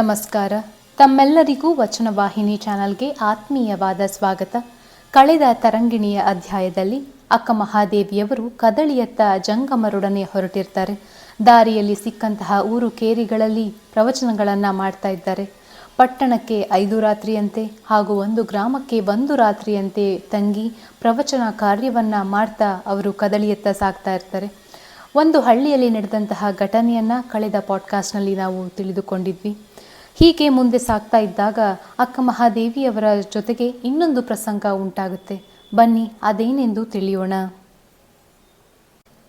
ನಮಸ್ಕಾರ. ತಮ್ಮೆಲ್ಲರಿಗೂ ವಚನವಾಹಿನಿ ಚಾನಲ್ಗೆ ಆತ್ಮೀಯವಾದ ಸ್ವಾಗತ. ಕಳೆದ ತರಂಗಿಣಿಯ ಅಧ್ಯಾಯದಲ್ಲಿ ಅಕ್ಕ ಮಹಾದೇವಿಯವರು ಕದಳಿಯತ್ತ ಜಂಗಮರೊಡನೆ ಹೊರಟಿರ್ತಾರೆ. ದಾರಿಯಲ್ಲಿ ಸಿಕ್ಕಂತಹ ಊರು ಕೇರಿಗಳಲ್ಲಿ ಪ್ರವಚನಗಳನ್ನು ಮಾಡ್ತಾ ಇದ್ದಾರೆ. ಪಟ್ಟಣಕ್ಕೆ ಐದು ರಾತ್ರಿಯಂತೆ ಹಾಗೂ ಒಂದು ಗ್ರಾಮಕ್ಕೆ ಒಂದು ರಾತ್ರಿಯಂತೆ ತಂಗಿ ಪ್ರವಚನ ಕಾರ್ಯವನ್ನು ಮಾಡ್ತಾ ಅವರು ಕದಳಿಯತ್ತ ಸಾಗ್ತಾ ಇರ್ತಾರೆ. ಒಂದು ಹಳ್ಳಿಯಲ್ಲಿ ನಡೆದಂತಹ ಘಟನೆಯನ್ನು ಕಳೆದ ಪಾಡ್ಕಾಸ್ಟ್ನಲ್ಲಿ ನಾವು ತಿಳಿದುಕೊಂಡಿದ್ವಿ. ಹೀಗೆ ಮುಂದೆ ಸಾಗ್ತಾ ಇದ್ದಾಗ ಅಕ್ಕ ಮಹಾದೇವಿಯವರ ಜೊತೆಗೆ ಇನ್ನೊಂದು ಪ್ರಸಂಗ ಉಂಟಾಗುತ್ತೆ. ಬನ್ನಿ, ಅದೇನೆಂದು ತಿಳಿಯೋಣ.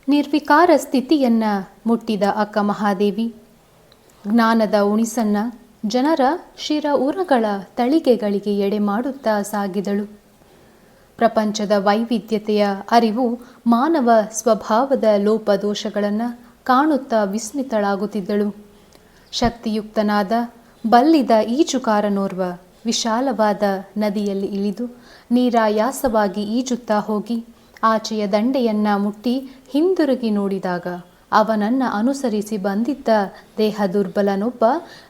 ನಿರ್ವಿಕಾರ ಸ್ಥಿತಿಯನ್ನ ಮುಟ್ಟಿದ ಅಕ್ಕ ಮಹಾದೇವಿ. ಜ್ಞಾನದ ಉಣಿಸನ್ನ ಜನರ ಶಿರ ಉರಗಳ ತಳಿಗೆಗಳಿಗೆ ಎಡೆ ಮಾಡುತ್ತಾ ಸಾಗಿದಳು. ಪ್ರಪಂಚದ ವೈವಿಧ್ಯತೆಯ ಅರಿವು ಮಾನವ ಸ್ವಭಾವದ ಲೋಪದೋಷಗಳನ್ನು ಕಾಣುತ್ತಾ ವಿಸ್ಮಿತಳಾಗುತ್ತಿದ್ದಳು. ಶಕ್ತಿಯುಕ್ತನಾದ ಬಲ್ಲಿದ ಈಜುಗಾರನೋರ್ವ ವಿಶಾಲವಾದ ನದಿಯಲ್ಲಿ ಇಳಿದು ನೀರಾಯಾಸವಾಗಿ ಈಜುತ್ತಾ ಹೋಗಿ ಆಚೆಯ ದಂಡೆಯನ್ನ ಮುಟ್ಟಿ ಹಿಂದಿರುಗಿ ನೋಡಿದಾಗ ಅವನನ್ನ ಅನುಸರಿಸಿ ಬಂದಿದ್ದ ದೇಹ ದುರ್ಬಲನೊಬ್ಬ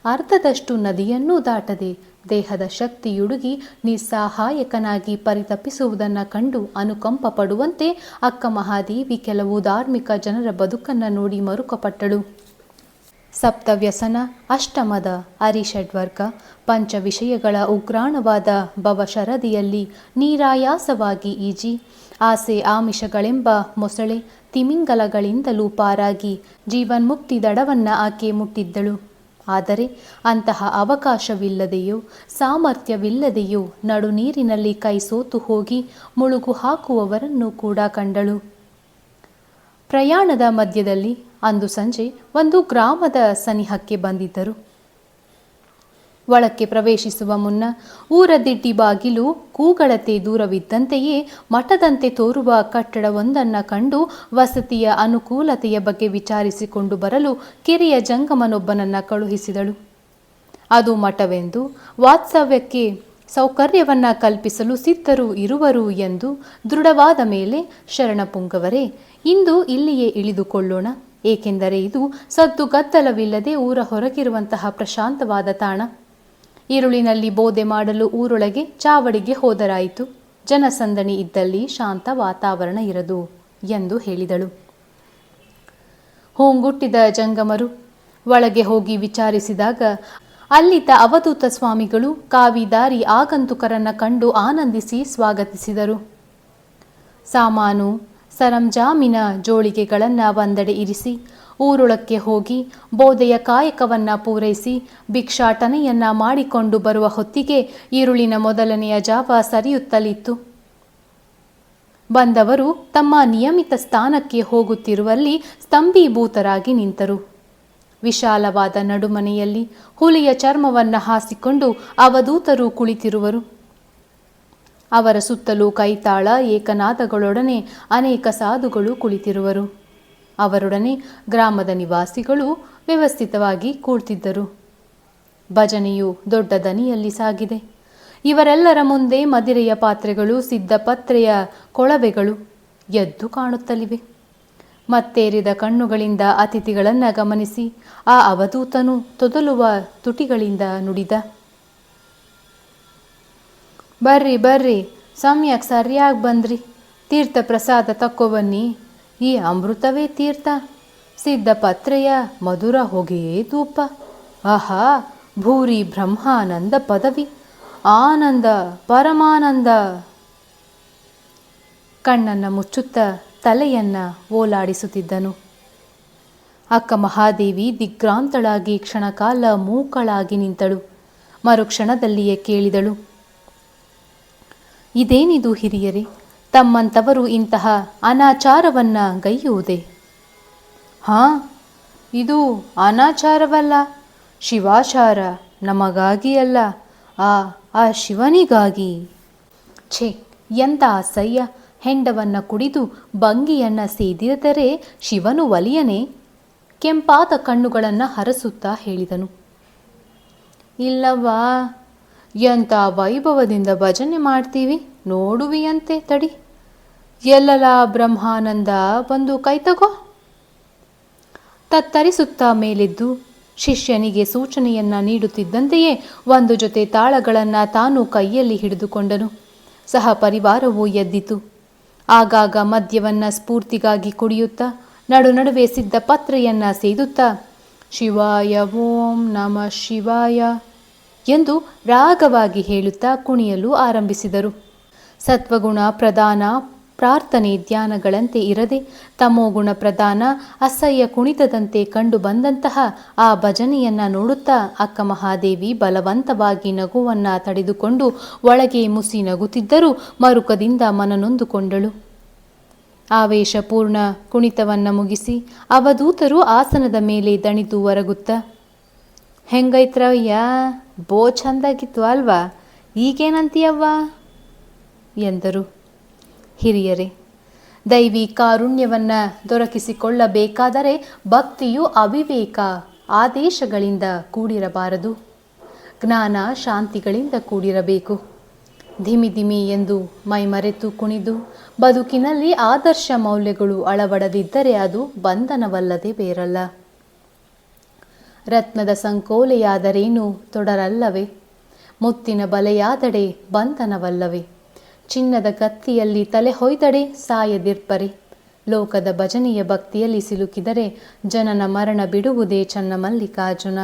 ಅರ್ಧದಷ್ಟು ನದಿಯನ್ನೂ ದಾಟದೆ ದೇಹದ ಶಕ್ತಿಯುಡುಗಿ ನಿಸ್ಸಹಾಯಕನಾಗಿ ಪರಿತಪಿಸುವುದನ್ನು ಕಂಡು ಅನುಕಂಪ ಪಡುವಂತೆ ಅಕ್ಕ ಮಹಾದೇವಿ ಕೆಲವು ಧಾರ್ಮಿಕ ಜನರ ಬದುಕನ್ನು ನೋಡಿ ಮರುಕಪಟ್ಟಳು. ಸಪ್ತವ್ಯಸನ, ಅಷ್ಟಮದ, ಅರಿಷಡ್ವರ್ಗ ಪಂಚ ವಿಷಯಗಳ ಉಗ್ರಾಣವಾದ ಭವಶರದಿಯಲ್ಲಿ ನೀರಾಯಾಸವಾಗಿ ಈಜಿ, ಆಸೆ ಆಮಿಷಗಳೆಂಬ ಮೊಸಳೆ ತಿಮಿಂಗಲಗಳಿಂದಲೂ ಪಾರಾಗಿ ಜೀವನ್ಮುಕ್ತಿ ದಡವನ್ನ ಆಕೆ ಮುಟ್ಟಿದ್ದಳು. ಆದರೆ ಅಂತಹ ಅವಕಾಶವಿಲ್ಲದೆಯೋ, ಸಾಮರ್ಥ್ಯವಿಲ್ಲದೆಯೋ ನಡು ನೀರಿನಲ್ಲಿ ಕೈ ಸೋತು ಹೋಗಿ ಮುಳುಗು ಹಾಕುವವರನ್ನು ಕೂಡ ಕಂಡಳು. ಪ್ರಯಾಣದ ಮಧ್ಯದಲ್ಲಿ ಅಂದು ಸಂಜೆ ಒಂದು ಗ್ರಾಮದ ಸನಿಹಕ್ಕೆ ಬಂದಿದ್ದರು. ಒಳಕ್ಕೆ ಪ್ರವೇಶಿಸುವ ಮುನ್ನ ಊರ ದಿಡ್ಡಿ ಬಾಗಿಲು ಕೂಗಳತೆ ದೂರವಿದ್ದಂತೆಯೇ ಮಠದಂತೆ ತೋರುವ ಕಟ್ಟಡವೊಂದನ್ನು ಕಂಡು ವಸತಿಯ ಅನುಕೂಲತೆಯ ಬಗ್ಗೆ ವಿಚಾರಿಸಿಕೊಂಡು ಬರಲು ಕಿರಿಯ ಜಂಗಮನೊಬ್ಬನನ್ನು ಕಳುಹಿಸಿದಳು. ಅದು ಮಠವೆಂದು ವಾತ್ಸವ್ಯಕ್ಕೆ ಸೌಕರ್ಯವನ್ನು ಕಲ್ಪಿಸಲು ಸಿದ್ಧರು ಇರುವರು ಎಂದು ದೃಢವಾದ ಮೇಲೆ ಶರಣಪುಂಗವರೇ, ಇಂದು ಇಲ್ಲಿಯೇ ಇಳಿದುಕೊಳ್ಳೋಣ. ಏಕೆಂದರೆ ಇದು ಸದ್ದು ಗದ್ದಲವಿಲ್ಲದೆ ಊರ ಹೊರಗಿರುವಂತಹ ಪ್ರಶಾಂತವಾದ ತಾಣ. ಈರುಳಿನಲ್ಲಿ ಬೋಧೆ ಮಾಡಲು ಊರೊಳಗೆ ಚಾವಡಿಗೆ ಹೋದರಾಯಿತು. ಜನಸಂದಣಿ ಇದ್ದಲ್ಲಿ ಶಾಂತ ವಾತಾವರಣ ಇರದು ಎಂದು ಹೇಳಿದಳು. ಹೂಂಗುಟ್ಟಿದ ಜಂಗಮರು ಒಳಗೆ ಹೋಗಿ ವಿಚಾರಿಸಿದಾಗ ಅಲ್ಲಿದ್ದ ಅವಧೂತ ಸ್ವಾಮಿಗಳು ಕಾವಿದಾರಿ ಆಗಂತುಕರನ್ನ ಕಂಡು ಆನಂದಿಸಿ ಸ್ವಾಗತಿಸಿದರು. ಸಾಮಾನು ಸರಂಜಾಮಿನ ಜೋಳಿಗೆಗಳನ್ನು ಒಂದೆಡೆ ಇರಿಸಿ, ಊರೊಳಕ್ಕೆ ಹೋಗಿ ಬೋಧೆಯ ಕಾಯಕವನ್ನು ಪೂರೈಸಿ ಭಿಕ್ಷಾಟನೆಯನ್ನ ಮಾಡಿಕೊಂಡು ಬರುವ ಹೊತ್ತಿಗೆ ಈರುಳಿನ ಮೊದಲನೆಯ ಜಾವ ಸರಿಯುತ್ತಲಿತ್ತು. ಬಂದವರು ತಮ್ಮ ನಿಯಮಿತ ಸ್ಥಾನಕ್ಕೆ ಹೋಗುತ್ತಿರುವಲ್ಲಿ ಸ್ತಂಭೀಭೂತರಾಗಿ ನಿಂತರು. ವಿಶಾಲವಾದ ನಡುಮನೆಯಲ್ಲಿ ಹುಲಿಯ ಚರ್ಮವನ್ನ ಹಾಸಿಕೊಂಡು ಅವಧೂತರು ಕುಳಿತಿರುವರು. ಅವರ ಸುತ್ತಲೂ ಕೈತಾಳ ಏಕನಾದಗಳೊಡನೆ ಅನೇಕ ಸಾಧುಗಳು ಕುಳಿತಿರುವರು. ಅವರೊಡನೆ ಗ್ರಾಮದ ನಿವಾಸಿಗಳು ವ್ಯವಸ್ಥಿತವಾಗಿ ಕೂಡ್ತಿದ್ದರು. ಭಜನೆಯು ದೊಡ್ಡ ದನಿಯಲ್ಲಿ ಸಾಗಿದೆ. ಇವರೆಲ್ಲರ ಮುಂದೆ ಮದಿರೆಯ ಪಾತ್ರೆಗಳು ಸಿದ್ಧಪತ್ರೆಯ ಕೊಳವೆಗಳು ಎದ್ದು ಕಾಣುತ್ತಲಿವೆ. ಮತ್ತೇರಿದ ಕಣ್ಣುಗಳಿಂದ ಅತಿಥಿಗಳನ್ನು ಗಮನಿಸಿ ಆ ಅವಧೂತನು ತೊದಲುವ ತುಟಿಗಳಿಂದ ನುಡಿದ. ಬರ್ರಿ ಬರ್ರಿ. ಸಮಯಕ್ಕೆ ಸರಿಯಾಗಿ ಬಂದ್ರಿ. ತೀರ್ಥ ಪ್ರಸಾದ ತಕ್ಕೊಬನ್ನಿ. ಈ ಅಮೃತವೇ ತೀರ್ಥ. ಸಿದ್ಧಪತ್ರೆಯ ಮಧುರ ಹೊಗೆಯೇ ತೂಪ ಆಹಾ, ಭೂರಿ ಬ್ರಹ್ಮಾನಂದ ಪದವಿ. ಆನಂದ, ಪರಮಾನಂದ. ಕಣ್ಣನ್ನು ಮುಚ್ಚುತ್ತ ತಲೆಯನ್ನ ಓಲಾಡಿಸುತ್ತಿದ್ದನು. ಅಕ್ಕ ಮಹಾದೇವಿ ದಿಗ್ರಾಂತಳಾಗಿ ಕ್ಷಣಕಾಲ ಮೂಕಳಾಗಿ ನಿಂತಳು. ಮರುಕ್ಷಣದಲ್ಲಿಯೇ ಕೇಳಿದಳು. ಇದೇನಿದು ಹಿರಿಯರೇ? ತಮ್ಮಂತವರು ಇಂತಹ ಅನಾಚಾರವನ್ನ ಗೈಯುವುದೇ? ಹಾ, ಇದು ಅನಾಚಾರವಲ್ಲ, ಶಿವಾಚಾರ ನಮಗಾಗಿ ಅಲ್ಲ ಆ ಆ ಶಿವನಿಗಾಗಿ. ಛೇ ಎಂತ ಅಸಹ್ಯ! ಹೆಂಡವನ್ನ ಕುಡಿದು ಬಂಗಿಯನ್ನ ಸೇದಿದರೆ ಶಿವನು ಒಲಿಯನೆ? ಕೆಂಪಾದ ಕಣ್ಣುಗಳನ್ನು ಹರಸುತ್ತಾ ಹೇಳಿದನು. ಇಲ್ಲವಾ ಎಂಥ ವೈಭವದಿಂದ ಭಜನೆ ಮಾಡ್ತೀವಿ? ನೋಡುವಿಯಂತೆ ತಡಿ. ಎಲ್ಲಲ ಬ್ರಹ್ಮಾನಂದ ಬಂದು ಕೈ ತಗೋ. ತತ್ತರಿಸುತ್ತಾ ಮೇಲೆದ್ದು ಶಿಷ್ಯನಿಗೆ ಸೂಚನೆಯನ್ನ ನೀಡುತ್ತಿದ್ದಂತೆಯೇ ಒಂದು ಜೊತೆ ತಾಳಗಳನ್ನು ತಾನು ಕೈಯಲ್ಲಿ ಹಿಡಿದುಕೊಂಡನು. ಸಹ ಪರಿವಾರವೂ ಎದ್ದಿತು. ಆಗಾಗ ಮದ್ಯವನ್ನ ಸ್ಫೂರ್ತಿಗಾಗಿ ಕುಡಿಯುತ್ತಾ ನಡು ನಡುವೆ ಸಿದ್ಧ ಪತ್ರೆಯನ್ನ ಸೇದುತ್ತಾ, ಶಿವಾಯ ಓಂ ನಮ ಶಿವಾಯ. ಎಂದು ರಾಗವಾಗಿ ಹೇಳುತ್ತಾ ಕುಣಿಯಲು ಆರಂಭಿಸಿದರು. ಸತ್ವಗುಣ ಪ್ರಧಾನ ಪ್ರಾರ್ಥನೆ ಧ್ಯಾನಗಳಂತೆ ಇರದೆ ತಮೋಗುಣ ಪ್ರಧಾನ ಅಸಹ್ಯ ಕುಣಿತದಂತೆ ಕಂಡು ಬಂದಂತಹ ಆ ಭಜನೆಯನ್ನ ನೋಡುತ್ತಾ ಅಕ್ಕ ಮಹಾದೇವಿ ಬಲವಂತವಾಗಿ ನಗುವನ್ನ ತಡೆದುಕೊಂಡು ಒಳಗೆ ಮುಸಿ ನಗುತ್ತಿದ್ದರೂ ಮರುಕದಿಂದ ಮನನೊಂದುಕೊಂಡಳು. ಆವೇಶಪೂರ್ಣ ಕುಣಿತವನ್ನ ಮುಗಿಸಿ ಅವಧೂತರು ಆಸನದ ಮೇಲೆ ದಣಿದು ಹೊರಗುತ್ತ ಹೆಂಗೈತ್ರಯ್ಯ? ಬೋ ಚಂದಾಗಿತ್ತು ಅಲ್ವಾ? ಈಗೇನಂತೀಯವ್ವ? ಎಂದರು. ಹಿರಿಯರೇ, ದೈವಿ ಕಾರುಣ್ಯವನ್ನು ದೊರಕಿಸಿಕೊಳ್ಳಬೇಕಾದರೆ ಭಕ್ತಿಯು ಅವಿವೇಕ ಆದೇಶಗಳಿಂದ ಕೂಡಿರಬಾರದು. ಜ್ಞಾನ ಶಾಂತಿಗಳಿಂದ ಕೂಡಿರಬೇಕು. ಧಿಮಿ ಧಿಮಿ ಎಂದು ಮೈಮರೆತು ಕುಣಿದು ಬದುಕಿನಲ್ಲಿ ಆದರ್ಶ ಮೌಲ್ಯಗಳು ಅಳವಡದಿದ್ದರೆ ಅದು ಬಂಧನವಲ್ಲದೆ ಬೇರಲ್ಲ. ರತ್ನದ ಸಂಕೋಲೆಯಾದರೇನು ತೊಡರಲ್ಲವೆ? ಮುತ್ತಿನ ಬಲೆಯಾದಡೆ ಬಂಧನವಲ್ಲವೇ? ಚಿನ್ನದ ಕತ್ತಿಯಲ್ಲಿ ತಲೆ ಹೊಯ್ದಡೆ ಸಾಯದಿರ್ಪರೆ? ಲೋಕದ ಭಜನೆಯ ಭಕ್ತಿಯಲ್ಲಿ ಸಿಲುಕಿದರೆ ಜನನ ಮರಣ ಬಿಡುವುದೇ ಚನ್ನ ಮಲ್ಲಿಕಾರ್ಜುನ.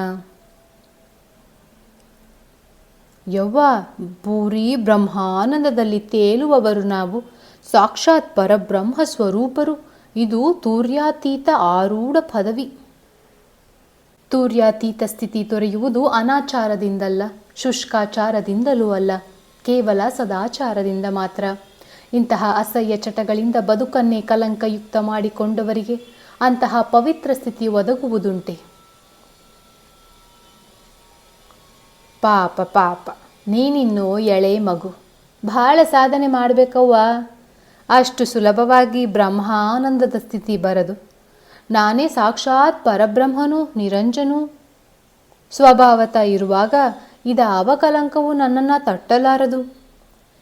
ಯವ್ವ, ಭೂರಿ ಬ್ರಹ್ಮಾನಂದದಲ್ಲಿ ತೇಲುವವರು ನಾವು. ಸಾಕ್ಷಾತ್ ಪರಬ್ರಹ್ಮ ಸ್ವರೂಪರು. ಇದು ತೂರ್ಯಾತೀತ ಆರೂಢ ಪದವಿ. ತೂರ್ಯಾತೀತ ಸ್ಥಿತಿ ತೊರೆಯುವುದು ಅನಾಚಾರದಿಂದಲ್ಲ, ಶುಷ್ಕಾಚಾರದಿಂದಲೂ ಅಲ್ಲ, ಕೇವಲ ಸದಾಚಾರದಿಂದ ಮಾತ್ರ. ಇಂತಹ ಅಸಹ್ಯ ಚಟಗಳಿಂದ ಬದುಕನ್ನೇ ಕಲಂಕಯುಕ್ತ ಮಾಡಿಕೊಂಡವರಿಗೆ ಅಂತಹ ಪವಿತ್ರ ಸ್ಥಿತಿ ಒದಗುವುದುಂಟೆ. ಪಾಪ ಪಾಪ, ನೀನಿನ್ನು ಎಳೆ ಮಗು. ಬಹಳ ಸಾಧನೆ ಮಾಡಬೇಕವ್ವ. ಅಷ್ಟು ಸುಲಭವಾಗಿ ಬ್ರಹ್ಮಾನಂದದ ಸ್ಥಿತಿ ಬರದು. ನಾನೇ ಸಾಕ್ಷಾತ್ ಪರಬ್ರಹ್ಮನು, ನಿರಂಜನು. ಸ್ವಭಾವತ ಇರುವಾಗ ಇದ ಅವಕಲಂಕವು ನನ್ನನ್ನು ತಟ್ಟಲಾರದು.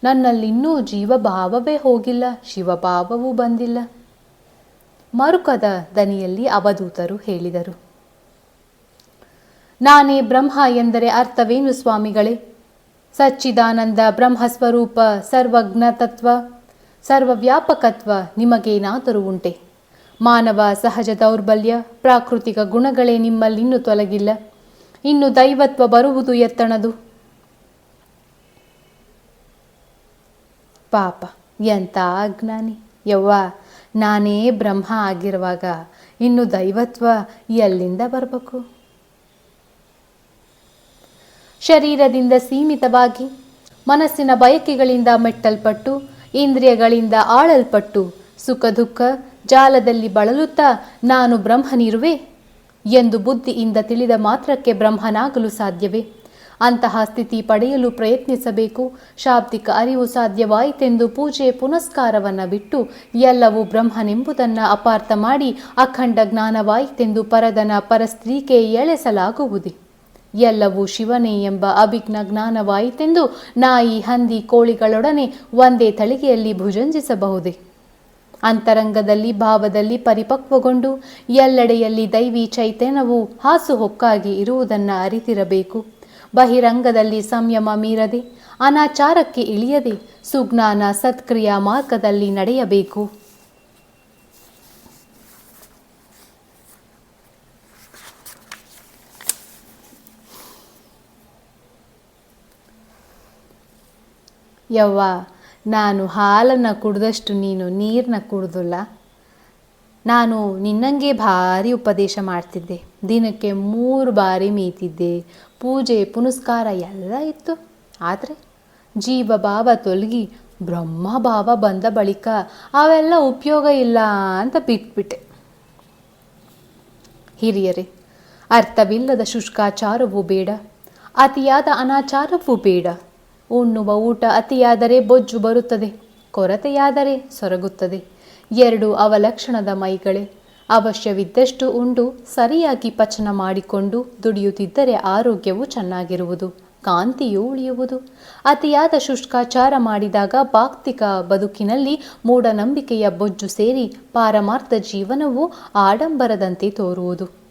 ನನ್ನಲ್ಲಿನ್ನೂ ಜೀವಭಾವವೇ ಹೋಗಿಲ್ಲ, ಶಿವಭಾವವೂ ಬಂದಿಲ್ಲ. ಮರುಕದ ದನಿಯಲ್ಲಿ ಅವಧೂತರು ಹೇಳಿದರು. ನಾನೇ ಬ್ರಹ್ಮ ಎಂದರೆ ಅರ್ಥವೇನು ಸ್ವಾಮಿಗಳೇ? ಸಚ್ಚಿದಾನಂದ ಬ್ರಹ್ಮಸ್ವರೂಪ ಸರ್ವಜ್ಞತತ್ವ, ಸರ್ವವ್ಯಾಪಕತ್ವ ನಿಮಗೇನಾದರೂ ಉಂಟೆ? ಮಾನವ ಸಹಜ ದೌರ್ಬಲ್ಯ, ಪ್ರಾಕೃತಿಕ ಗುಣಗಳೇ ನಿಮ್ಮಲ್ಲಿನ್ನೂ ತೊಲಗಿಲ್ಲ. ಇನ್ನು ದೈವತ್ವ ಬರುವುದು ಎತ್ತಣದು. ಪಾಪ ಎಂಥ ಅಜ್ಞಾನಿ. ಯವ್ವ, ನಾನೇ ಬ್ರಹ್ಮ ಆಗಿರುವಾಗ ಇನ್ನು ದೈವತ್ವ ಎಲ್ಲಿಂದ ಬರಬೇಕು? ಶರೀರದಿಂದ ಸೀಮಿತವಾಗಿ, ಮನಸ್ಸಿನ ಬಯಕೆಗಳಿಂದ ಮೆಟ್ಟಲ್ಪಟ್ಟು, ಇಂದ್ರಿಯಗಳಿಂದ ಆಳಲ್ಪಟ್ಟು, ಸುಖ ದುಃಖ ಜಾಲದಲ್ಲಿ ಬಳಲುತ್ತಾ ನಾನು ಬ್ರಹ್ಮನಿರುವೆ ಎಂದು ಬುದ್ಧಿಯಿಂದ ತಿಳಿದ ಮಾತ್ರಕ್ಕೆ ಬ್ರಹ್ಮನಾಗಲು ಸಾಧ್ಯವೇ? ಅಂತಹ ಸ್ಥಿತಿ ಪಡೆಯಲು ಪ್ರಯತ್ನಿಸಬೇಕು. ಶಾಬ್ದಿಕ ಅರಿವು ಸಾಧ್ಯವಾಯಿತೆಂದು ಪೂಜೆ ಪುನಸ್ಕಾರವನ್ನು ಬಿಟ್ಟು ಎಲ್ಲವೂ ಬ್ರಹ್ಮನೆಂಬುದನ್ನು ಅಪಾರ್ಥ ಮಾಡಿ ಅಖಂಡ ಜ್ಞಾನವಾಯಿತೆಂದು ಪರದನ ಪರಸ್ತ್ರೀಕೆ ಎಳೆಸಲಾಗುವುದೇ? ಎಲ್ಲವೂ ಶಿವನೇ ಎಂಬ ಅಭಿಜ್ಞ ಜ್ಞಾನವಾಯಿತೆಂದು ನಾಯಿ ಹಂದಿ ಕೋಳಿಗಳೊಡನೆ ಒಂದೇ ತಳಿಗೆಯಲ್ಲಿ ಭುಜಂಜಿಸಬಹುದೇ? ಅಂತರಂಗದಲ್ಲಿ ಭಾವದಲ್ಲಿ ಪರಿಪಕ್ವಗೊಂಡು ಎಲ್ಲೆಡೆಯಲ್ಲಿ ದೈವಿ ಚೈತನ್ಯವು ಹಾಸುಹೊಕ್ಕಾಗಿ ಇರುವುದನ್ನು ಅರಿತಿರಬೇಕು. ಬಹಿರಂಗದಲ್ಲಿ ಸಂಯಮ ಮೀರದೆ, ಅನಾಚಾರಕ್ಕೆ ಇಳಿಯದೆ ಸುಜ್ಞಾನ ಸತ್ಕ್ರಿಯಾ ಮಾರ್ಗದಲ್ಲಿ ನಡೆಯಬೇಕು. ಯವ್ವ ನಾನು ಹಾಲನ್ನು ಕುಡ್ದಷ್ಟು ನೀನು ನೀರನ್ನ ಕುಡ್ದಿಲ್ಲ. ನಾನು ನಿನ್ನಂಗೆ ಭಾರಿ ಉಪದೇಶ ಮಾಡ್ತಿದ್ದೆ. ದಿನಕ್ಕೆ ಮೂರು ಬಾರಿ ಮೀತಿದ್ದೆ. ಪೂಜೆ, ಪುನಸ್ಕಾರ ಎಲ್ಲ ಇತ್ತು. ಆದರೆ ಜೀವ ಭಾವ ತೊಲಗಿ ಬ್ರಹ್ಮ ಭಾವ ಬಂದ ಬಳಿಕ ಅವೆಲ್ಲ ಉಪಯೋಗ ಇಲ್ಲ ಅಂತ ಬಿಟ್ಬಿಟ್ಟೆ. ಹಿರಿಯರೇ, ಅರ್ಥವಿಲ್ಲದ ಶುಷ್ಕಾಚಾರವೂ ಬೇಡ. ಅತಿಯಾದ ಅನಾಚಾರವೂ ಬೇಡ. ಉಣ್ಣುವ ಊಟ ಅತಿಯಾದರೆ ಬೊಜ್ಜು ಬರುತ್ತದೆ, ಕೊರತೆಯಾದರೆ ಸೊರಗುತ್ತದೆ. ಎರಡು ಅವಲಕ್ಷಣದ ಮೈಗಳೇ. ಅವಶ್ಯವಿದ್ದಷ್ಟು ಉಂಡು ಸರಿಯಾಗಿ ಪಚನ ಮಾಡಿಕೊಂಡು ದುಡಿಯುತ್ತಿದ್ದರೆ ಆರೋಗ್ಯವು ಚೆನ್ನಾಗಿರುವುದು, ಕಾಂತಿಯು ಉಳಿಯುವುದು. ಅತಿಯಾದ ಶುಷ್ಕಾಚಾರ ಮಾಡಿದಾಗ ಭಾಕ್ತಿಕ ಬದುಕಿನಲ್ಲಿ ಮೂಢನಂಬಿಕೆಯ ಬೊಜ್ಜು ಸೇರಿ ಪಾರಮಾರ್ಥ ಜೀವನವು ಆಡಂಬರದಂತೆ ತೋರುವುದು.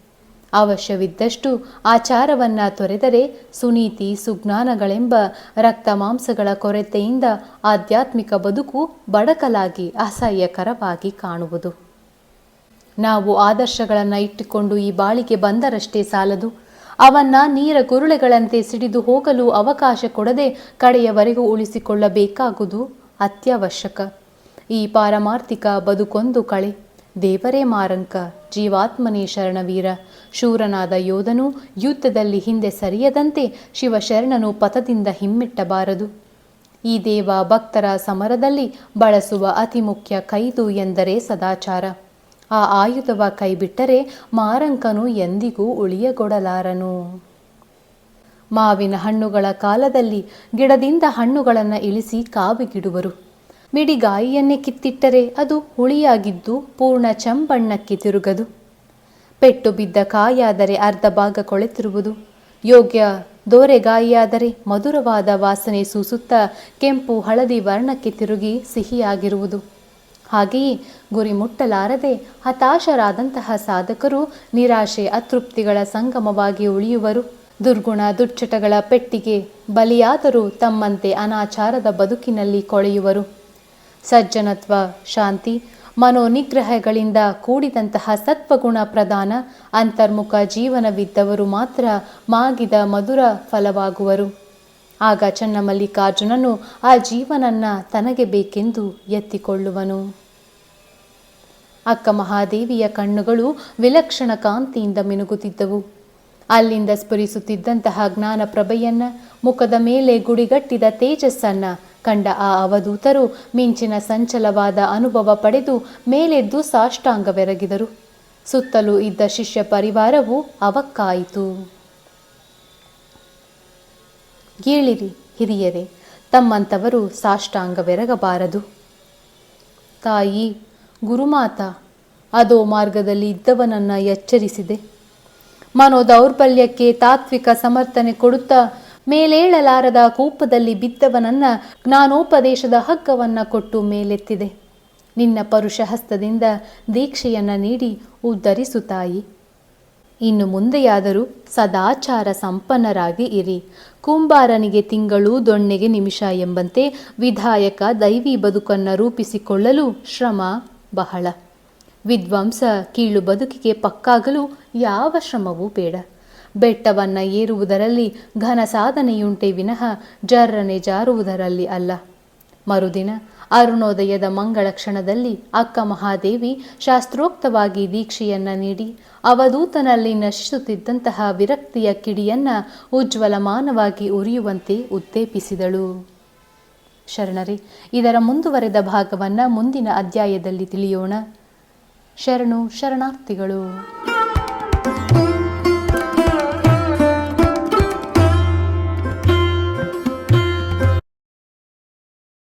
ಅವಶ್ಯವಿದ್ದಷ್ಟು ಆಚಾರವನ್ನ ತೊರೆದರೆ ಸುನೀತಿ ಸುಜ್ಞಾನಗಳೆಂಬ ರಕ್ತ ಮಾಂಸಗಳ ಕೊರತೆಯಿಂದ ಆಧ್ಯಾತ್ಮಿಕ ಬದುಕು ಬಡಕಲಾಗಿ ಅಸಹ್ಯಕರವಾಗಿ ಕಾಣುವುದು. ನಾವು ಆದರ್ಶಗಳನ್ನು ಇಟ್ಟುಕೊಂಡು ಈ ಬಾಳಿಗೆ ಬಂದರಷ್ಟೇ ಸಾಲದು. ಅವನ್ನ ನೀರ ಗುರುಳೆಗಳಂತೆ ಸಿಡಿದು ಹೋಗಲು ಅವಕಾಶ ಕೊಡದೆ ಕಡೆಯವರೆಗೂ ಉಳಿಸಿಕೊಳ್ಳಬೇಕಾಗುವುದು ಅತ್ಯವಶ್ಯಕ. ಈ ಪಾರಮಾರ್ಥಿಕ ಬದುಕೊಂದು ಕಳೆ. ದೇವರೇ ಮಾರಂಕ, ಜೀವಾತ್ಮನೇ ಶರಣವೀರ. ಶೂರನಾದ ಯೋಧನು ಯುದ್ಧದಲ್ಲಿ ಹಿಂದೆ ಸರಿಯದಂತೆ ಶಿವಶರಣನು ಪಥದಿಂದ ಹಿಮ್ಮೆಟ್ಟಬಾರದು. ಈ ದೇವ ಭಕ್ತರ ಸಮರದಲ್ಲಿ ಬಳಸುವ ಅತಿ ಮುಖ್ಯ ಕೈದು ಎಂದರೆ ಸದಾಚಾರ. ಆ ಆಯುಧವ ಕೈಬಿಟ್ಟರೆ ಮಾರಂಕನು ಎಂದಿಗೂ ಉಳಿಯಗೊಡಲಾರನು. ಮಾವಿನ ಹಣ್ಣುಗಳ ಕಾಲದಲ್ಲಿ ಗಿಡದಿಂದ ಹಣ್ಣುಗಳನ್ನು ಇಳಿಸಿ ಕಾವಿಗಿಡುವರು. ಮಿಡಿಗಾಯಿಯನ್ನೇ ಕಿತ್ತಿಟ್ಟರೆ ಅದು ಹುಳಿಯಾಗಿದ್ದು ಪೂರ್ಣ ಚಂಬಣ್ಣಕ್ಕೆ ತಿರುಗದು. ಪೆಟ್ಟು ಬಿದ್ದ ಕಾಯಾದರೆ ಅರ್ಧ ಭಾಗ ಕೊಳೆತಿರುವುದು. ಯೋಗ್ಯ ದೋರೆಗಾಯಿಯಾದರೆ ಮಧುರವಾದ ವಾಸನೆ ಸೂಸುತ್ತ ಕೆಂಪು ಹಳದಿ ವರ್ಣಕ್ಕೆ ತಿರುಗಿ ಸಿಹಿಯಾಗಿರುವುದು. ಹಾಗೆಯೇ ಗುರಿ ಮುಟ್ಟಲಾರದೆ ಹತಾಶರಾದಂತಹ ಸಾಧಕರು ನಿರಾಶೆ, ಅತೃಪ್ತಿಗಳ ಸಂಗಮವಾಗಿ ಉಳಿಯುವರು. ದುರ್ಗುಣ ದುಚ್ಚಟಗಳ ಪೆಟ್ಟಿಗೆ ಬಲಿಯಾದರೂ ತಮ್ಮಂತೆ ಅನಾಚಾರದ ಬದುಕಿನಲ್ಲಿ ಕೊಳೆಯುವರು. ಸಜ್ಜನತ್ವ, ಶಾಂತಿ, ಮನೋನಿಗ್ರಹಗಳಿಂದ ಕೂಡಿದಂತಹ ಸತ್ವಗುಣ ಪ್ರಧಾನ ಅಂತರ್ಮುಖ ಜೀವನವಿದ್ದವರು ಮಾತ್ರ ಮಾಗಿದ ಮಧುರ ಫಲವಾಗುವರು. ಆಗ ಚನ್ನಮಲ್ಲಿಕಾರ್ಜುನನು ಆ ಜೀವನನ್ನ ತನಗೆ ಬೇಕೆಂದು ಎತ್ತಿಕೊಳ್ಳುವನು. ಅಕ್ಕ ಮಹಾದೇವಿಯ ಕಣ್ಣುಗಳು ವಿಲಕ್ಷಣ ಕಾಂತಿಯಿಂದ ಮಿನುಗುತ್ತಿದ್ದವು. ಅಲ್ಲಿಂದ ಸ್ಫುರಿಸುತ್ತಿದ್ದಂತಹ ಜ್ಞಾನ ಪ್ರಭೆಯನ್ನ ಮುಖದ ಮೇಲೆ ಗುಡಿಗಟ್ಟಿದ ತೇಜಸ್ಸನ್ನ ಕಂಡ ಆ ಅವಧೂತರು ಮಿಂಚಿನ ಸಂಚಲವಾದ ಅನುಭವ ಪಡೆದು ಮೇಲೆದ್ದು ಸಾಷ್ಟಾಂಗವೆರಗಿದರು. ಸುತ್ತಲೂ ಇದ್ದ ಶಿಷ್ಯ ಪರಿವಾರವು ಅವಕ್ಕಾಯಿತು. ಗೀಳಿರಿ ಹಿರಿಯರೇ, ತಮ್ಮಂಥವರು ಸಾಷ್ಟಾಂಗವೆರಗಬಾರದು. ತಾಯಿ, ಗುರುಮಾತ, ಅದೋ ಮಾರ್ಗದಲ್ಲಿ ಇದ್ದವನನ್ನ ಎಚ್ಚರಿಸಿದೆ. ಮನೋ ದೌರ್ಬಲ್ಯಕ್ಕೆ ತಾತ್ವಿಕ ಸಮರ್ಥನೆ ಕೊಡುತ್ತಾ ಮೇಲೇಳಲಾರದ ಕೂಪದಲ್ಲಿ ಬಿದ್ದವನನ್ನ ಜ್ಞಾನೋಪದೇಶದ ಹಗ್ಗವನ್ನ ಕೊಟ್ಟು ಮೇಲೆತ್ತಿದೆ. ನಿನ್ನ ಪರುಷ ಹಸ್ತದಿಂದ ದೀಕ್ಷೆಯನ್ನ ನೀಡಿ ಉದ್ಧರಿಸು ತಾಯಿ. ಇನ್ನು ಮುಂದೆಯಾದರೂ ಸದಾಚಾರ ಸಂಪನ್ನರಾಗಿ ಇರಿ. ಕುಂಬಾರನಿಗೆ ತಿಂಗಳು ದೊಣ್ಣೆಗೆ ನಿಮಿಷ ಎಂಬಂತೆ ವಿಧಾಯಕ ದೈವಿ ಬದುಕನ್ನು ರೂಪಿಸಿಕೊಳ್ಳಲು ಶ್ರಮ ಬಹಳ. ವಿದ್ವಾಂಸ ಕೀಳು ಬದುಕಿಗೆ ಪಕ್ಕಾಗಲು ಯಾವ ಶ್ರಮವೂ ಬೇಡ. ಬೆಟ್ಟವನ್ನ ಏರುವುದರಲ್ಲಿ ಘನ ಸಾಧನೆಯುಂಟೆ ವಿನಃ ಜರ್ರನೆ ಜಾರುವುದರಲ್ಲಿ ಅಲ್ಲ. ಮರುದಿನ ಅರುಣೋದಯದ ಮಂಗಳ ಕ್ಷಣದಲ್ಲಿ ಅಕ್ಕ ಮಹಾದೇವಿ ಶಾಸ್ತ್ರೋಕ್ತವಾಗಿ ದೀಕ್ಷೆಯನ್ನ ನೀಡಿ ಅವಧೂತನಲ್ಲಿ ನಶಿಸುತ್ತಿದ್ದಂತಹ ವಿರಕ್ತಿಯ ಕಿಡಿಯನ್ನ ಉಜ್ವಲಮಾನವಾಗಿ ಉರಿಯುವಂತೆ ಉದ್ದೇಪಿಸಿದಳು ಶರಣರೇ, ಇದರ ಮುಂದುವರೆದ ಭಾಗವನ್ನ ಮುಂದಿನ ಅಧ್ಯಾಯದಲ್ಲಿ ತಿಳಿಯೋಣ. ಶರಣು ಶರಣಾರ್ಥಿಗಳು.